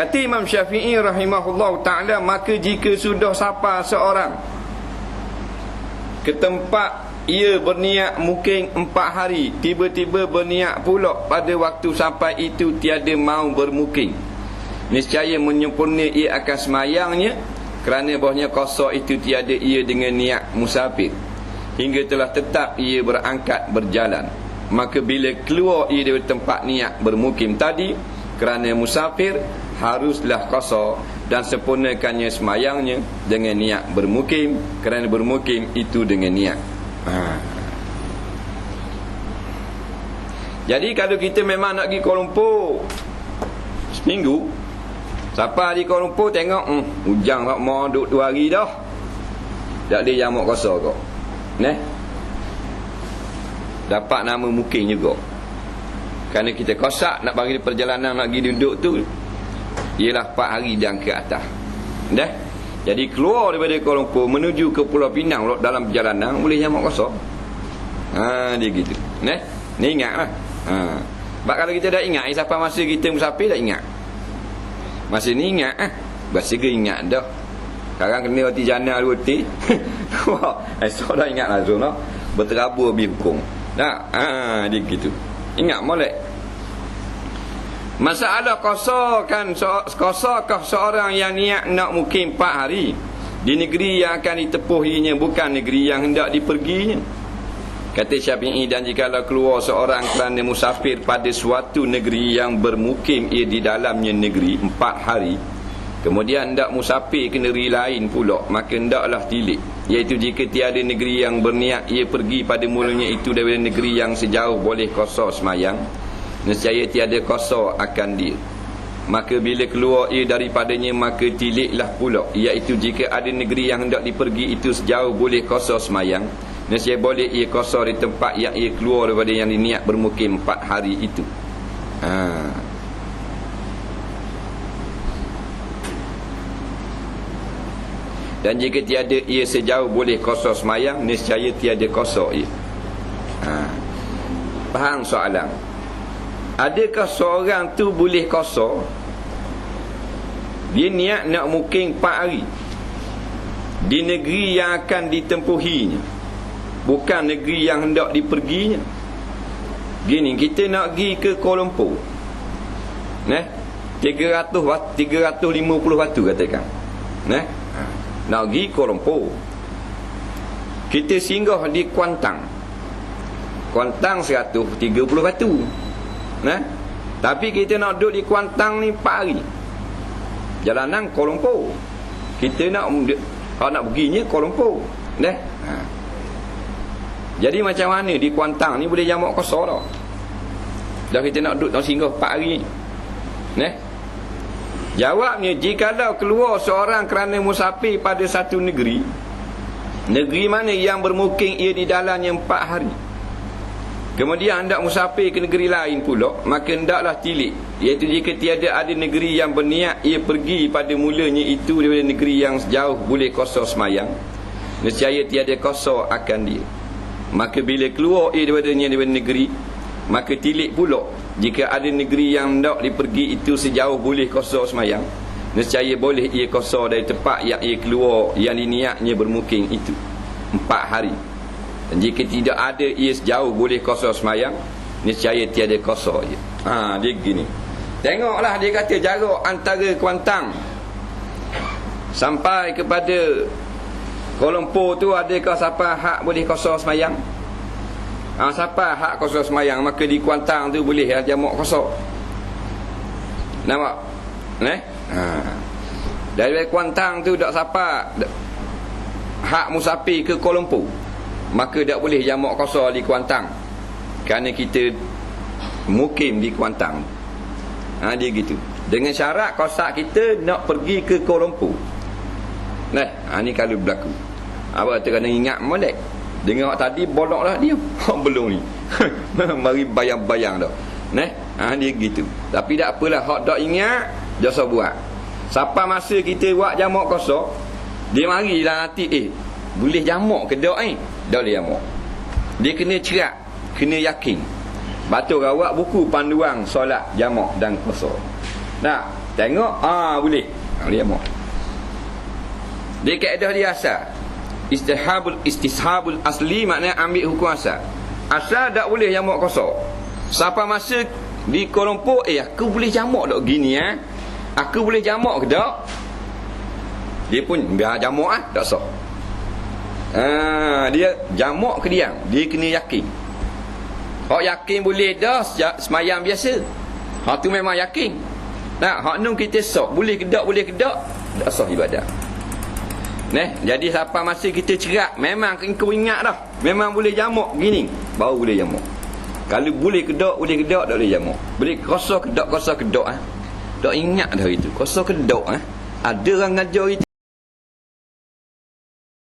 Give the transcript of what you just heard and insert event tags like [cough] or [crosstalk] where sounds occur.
Kata Imam Syafi'i rahimahullah ta'ala Maka jika sudah sapa seorang Ke tempat ia berniat mungkin empat hari Tiba-tiba berniat pula pada waktu sampai itu tiada mau bermukim. Niscaya menyempurna ia akan semayangnya Kerana bahnya kosor itu tiada ia dengan niat musafir Hingga telah tetap ia berangkat berjalan. Maka bila keluar ia dari tempat niat bermukim tadi Kerana musafir haruslah kosor Dan sempurnakannya semayangnya dengan niat bermukim Kerana bermukim itu dengan niat. Ha. Jadi kalau kita memang nak pergi Kuala Lumpur Seminggu Siapa di Kuala Lumpur tengok hmm, Ujang tak mau duduk dua hari dah. Tak ada jamak kosong kau Neh? Dapat nama mungkin juga. Kerana kita kosak Nak bagi perjalanan Nak pergi duduk tu Ialah 4 hari dan ke atas Neh jadi keluar daripada Kuala Lumpur menuju ke Pulau Pinang dalam perjalanan boleh jamak kosong. Ha dia gitu. Neh, ni ingatlah. Ha. Sebab kalau kita dah ingat siapa masa kita musafir dah ingat. Masa ni ingat ah. Bahasa ke ingat dah. Sekarang kena roti jana roti. [laughs] Wah, esok dah ingat lah no. Berterabur bi hukum. Dah, ha dia gitu. Ingat molek. Masalah kosarkan kosarkah seorang yang niat nak mukim 4 hari? Di negeri yang akan ditepuhinya bukan negeri yang hendak diperginya. Kata Syafi'i dan jikalau keluar seorang kerana musafir pada suatu negeri yang bermukim ia di dalamnya negeri 4 hari. Kemudian hendak musafir ke negeri lain pula maka hendaklah tilik. Iaitu jika tiada negeri yang berniat ia pergi pada mulanya itu daripada negeri yang sejauh boleh kosor semayang nescaya tiada kosor akan dia. Maka bila keluar ia daripadanya maka tiliklah pula. Iaitu jika ada negeri yang hendak dipergi itu sejauh boleh kosor semayang. Nescaya boleh ia kosor di tempat yang ia keluar daripada yang diniat bermukim empat hari itu. Ha. dan jika tiada ia sejauh boleh kosor semayang nescaya tiada kosor ia. Ha. faham soalan Adakah seorang tu boleh kosor Dia niat nak muking 4 hari. Di negeri yang akan ditempuhinya. Bukan negeri yang hendak diperginya. Gini kita nak pergi ke Kuala Lumpur. Nah 300 watt 350 batu katakan. Nah Nak pergi Kuala Lumpur. Kita singgah di Kuantang. Kuantang 130 batu Nah, Tapi kita nak duduk di Kuantang ni 4 hari. Jalanan Kuala Lumpur. Kita nak kalau nak perginya Kuala Lumpur. Nah. Ha. Jadi macam mana di Kuantang ni boleh jamak kosong dah. Dah kita nak duduk nak singgah 4 hari ni. Nah. Jawabnya jika jikalau keluar seorang kerana musafir pada satu negeri negeri mana yang bermukim ia di dalamnya 4 hari Kemudian hendak musafir ke negeri lain pula Maka hendaklah tilik. Iaitu jika tiada ada negeri yang berniat Ia pergi pada mulanya itu Daripada negeri yang sejauh boleh kosong semayang Nescaya tiada kosong akan dia. Maka bila keluar ia daripada, daripada negeri Maka tilik pula Jika ada negeri yang hendak dipergi itu Sejauh boleh kosong semayang Nescaya boleh ia kosong dari tempat yang ia keluar Yang diniatnya bermukim itu. Empat hari dan jika tidak ada ia sejauh boleh kosor semayang Niscaya tiada kosor je ha, Dia gini Tengoklah dia kata jarak antara Kuantang Sampai kepada Lumpur tu adakah siapa hak boleh kosor semayang ha, Siapa hak kosor semayang Maka di Kuantang tu boleh ya, jamak kosor Nampak? Eh? Ha. Dari Kuantang tu tak siapa Hak musafir ke Lumpur maka tak boleh jamak kosor di Kuantang. Kerana kita mukim di Kuantang. Ha, dia gitu. Dengan syarat kosak kita nak pergi ke Kuala Lumpur. Nah ha, ni kalau berlaku. Apa kata kena ingat molek. Dengar tadi bolok lah dia. [laughs] Belum ni. [laughs] Mari bayang-bayang dah. Nah ha, dia gitu. Tapi tak apalah hak tak ingat jasa buat. Siapa masa kita buat jamak kosong dia marilah nanti eh boleh jamak ke tak eh dah boleh jamak dia kena cerak kena yakin batu rawak buku panduan solat jamak dan kosor Nak tengok ah boleh. Boleh jamak. Dia kaedah dia asal. Istihabul istishabul asli maknanya ambil hukum asal. Asal tak boleh jamak kosong. Siapa masa di Lumpur, eh aku boleh jamak tak gini eh? Aku boleh jamak ke tak? Dia pun biar jamak ah, tak sah. Ah, dia jamak ke diam? Dia kena yakin. Hak yakin boleh dah ya- semayang biasa. Hak tu memang yakin. Nah, hak nun kita sok, boleh ke tak, boleh ke tak? Sah ibadat. Neh, jadi siapa masa kita cerak, memang kau ingat dah. Memang boleh jamak gini, baru boleh jamak. Kalau boleh ke tak, boleh ke tak, boleh jamak. Boleh kosong ke tak, kosong ke tak ah. Tak ingat dah itu. Kosong ke tak ah. Ada orang ngajar itu